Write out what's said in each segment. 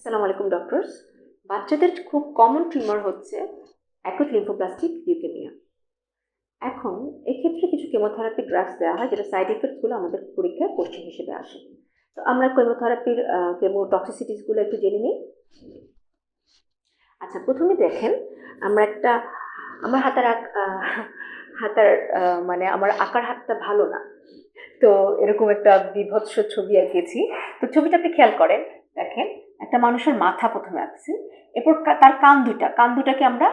আসসালামু আলাইকুম ডক্টরস বাচ্চাদের খুব কমন টিউমার হচ্ছে অ্যাকুট লিম্ফোপ্লাস্টিক লিউকেমিয়া এখন এক্ষেত্রে কিছু কেমোথেরাপি ড্রাগস দেওয়া হয় যেটা সাইড এফেক্টসগুলো আমাদের পরীক্ষায় কোশ্চেন হিসেবে আসে। তো আমরা কেমোথেরাপির কেমো টক্সিসিটিসগুলো একটু জেনে নিই। আচ্ছা প্রথমে দেখেন আমরা একটা আমার হাতার আহ, মানে আমার আঁকার হাতটা ভালো না। তো এরকম একটা বিভৎস ছবি এঁকেছি তো ছবিটা আপনি খেয়াল করেন দেখেন। একটা মানুষের মাথা প্রথমে আঁকছি, এরপর তার কান দুটা কান দুটাকে আমরা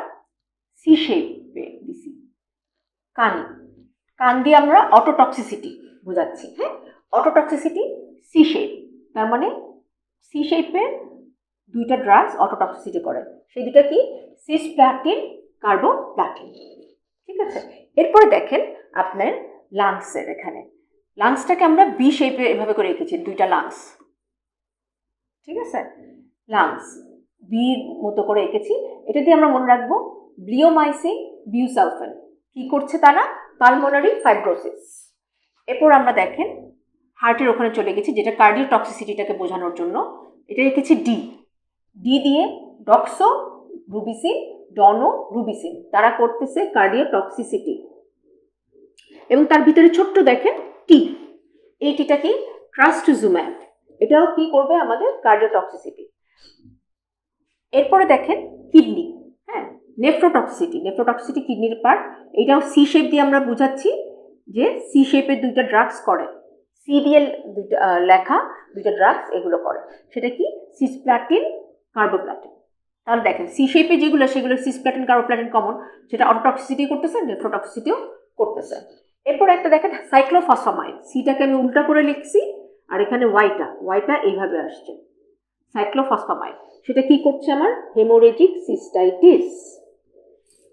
সি শেপে দিছি। কান কান দিয়ে আমরা অটোটক্সিসিটি বোঝাচ্ছি হ্যাঁ? অটোটক্সিসিটি সি শেপ তার মানে সি শেপে দুইটা ড্রাগস অটোটক্সিসিটি করে। সেই দুটা কি? সিস প্লাটিন কার্বো প্লাটিন ঠিক আছে? এরপরে দেখেন আপনার লাংসের এখানে। লাংসটাকে আমরা বি শেপে এভাবে করে রেখেছি, দুইটা লাংস ঠিক আছে? লাংস বির মতো করে এঁকেছি। এটা দিয়ে আমরা মনে রাখব ব্লিওমাইসিন বিউসালফেন। কি করছে তারা? পালমোনারি ফাইব্রোসিস এরপর আমরা দেখেন, হার্টের ওখানে চলে গেছি, যেটা কার্ডিও টক্সিসিটিটাকে বোঝানোর জন্য। এটা রেখেছি ডি ডি দিয়ে ডক্সো রুবিসিন ডনো রুবিসিন তারা করতেছে কার্ডিও টক্সিসিটি এবং তার ভিতরে ছোট্ট দেখেন টি এই টিটা কি ট্রাস্টুজুম্যাব এটাও কি করবে আমাদের কার্ডিওটক্সিসিটি এরপরে দেখেন কিডনি হ্যাঁ নেফ্রোটক্সিটি নেফ্রোটক্সিটি কিডনির পার্ট এটাও সি শেপ দিয়ে আমরা বুঝাচ্ছি যে সি শেপের দুইটা ড্রাগস করে। সি দিয়ে দুইটা লেখা দুইটা ড্রাগস এগুলো করে। সেটা কি? সিসপ্লাটিন কার্বোপ্লাটিন তাহলে দেখেন সি শেপে যেগুলো, সেগুলো সিসপ্লাটিন কার্বোপ্লাটিন কমন সেটা অটোটক্সিটি করতেছে নেফ্রোটক্সিটিও করতেছে। এরপর একটা দেখেন সাইক্লোফসফামাইড সিটাকে আমি উল্টা করে লিখছি আর এখানে ওয়াইটা ওয়াইটা এইভাবে আসছে। সাইক্লোফসফামাইড সেটা কি করছে আমার? হেমোরেজিক সিস্টাইটিস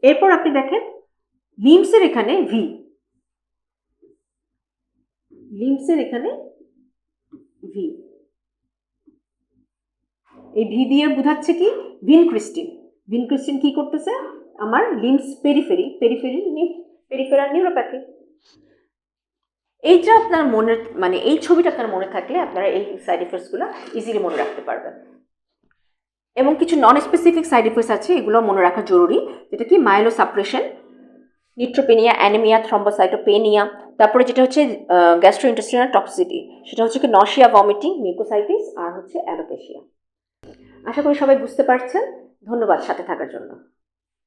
এরপর আপনি দেখেন লিমসের এখানে ভি লিমসের এখানে ভি এই ভি দিয়ে বোঝাচ্ছে কি? ভিন ক্রিস্টিন ভিন ক্রিস্টিন কি করতেছে? আমার limbs periphery periphery peripheral neuropathy এইটা আপনার মনে মানে এই ছবিটা আপনার মনে থাকলে আপনারা এই সাইড এফেক্টসগুলো ইজিলি মনে রাখতে পারবেন। এবং কিছু নন স্পেসিফিক সাইড এফেক্টস আছে, এগুলো মনে রাখা জরুরি, যেটা কি myelo suppression neutropenia anaemia thrombocytopenia তারপরে যেটা হচ্ছে গ্যাস্ট্রো ইন্টেস্টিনাল টক্সিটি সেটা হচ্ছে কি নশিয়া ভমিটিং মিউকোসাইটিস আর হচ্ছে অ্যালোপেশিয়া আশা করি সবাই বুঝতে পারছেন। ধন্যবাদ সাথে থাকার জন্য।